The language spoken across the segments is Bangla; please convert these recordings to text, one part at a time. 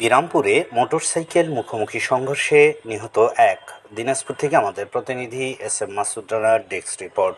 বিরামপুরে মোটরসাইকেল মুখোমুখি সংঘর্ষে নিহত এক। দিনাজপুর থেকে আমাদের প্রতিনিধি এস এম মাসুদ রানার ডেস্ক রিপোর্ট।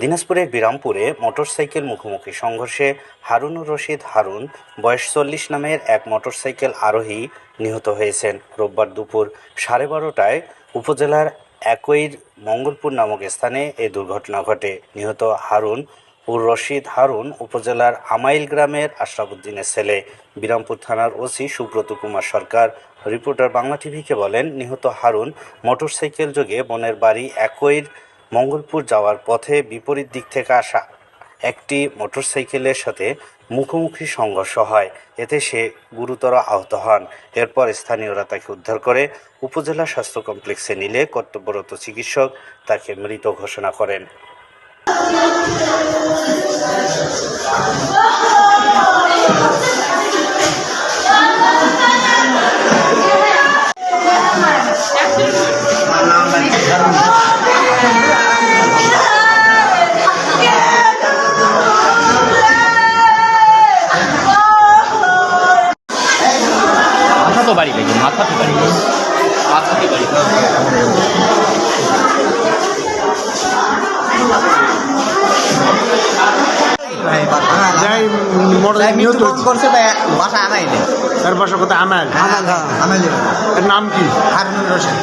দিনাজপুরের বিরামপুরে মোটরসাইকেল মুখোমুখি সংঘর্ষে হারুনুর রশিদ হারুন, বয়স চল্লিশ নামের এক মোটরসাইকেল আরোহী নিহত হয়েছেন। রোববার দুপুর সাড়ে বারোটায় উপজেলার একইর মঙ্গলপুর নামক স্থানে এই দুর্ঘটনা ঘটে। নিহত হারুন উর রশিদ হারুন উপজেলার আমাইল গ্রামের আশরাফুদ্দিনের ছেলে। বিরামপুর থানার ওসি সুব্রত কুমার সরকার। রিপোর্টার বাংলা টিভিকে বলেন, নিহত হারুন মোটরসাইকেল যোগে বোনের বাড়ি একইর মঙ্গলপুর যাওয়ার পথে বিপরীত দিক থেকে আসা একটি মোটরসাইকেলের সাথে মুখোমুখি সংঘর্ষ হয়। এতে সে গুরুতর আহত হন। এরপর স্থানীয়রা তাকে উদ্ধার করে উপজেলা স্বাস্থ্য কমপ্লেক্সে নিলে কর্তব্যরত চিকিৎসক তাকে মৃত ঘোষণা করেন। মাথা তো বাড়ি গেছে মাথা তো বাড়ি গেছে মাথা তো মোটর নিহত হয়েছে। করছে তাই বাসা আনাই নেই। তার বাসা কোথায় আমাল আনাইলে এর নাম কি? হারুন রশিদ।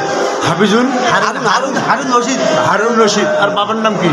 হাফিজুল? হারুন হারুন হারুন রশিদ। হারুন রশিদ। আর বাবার নাম কি?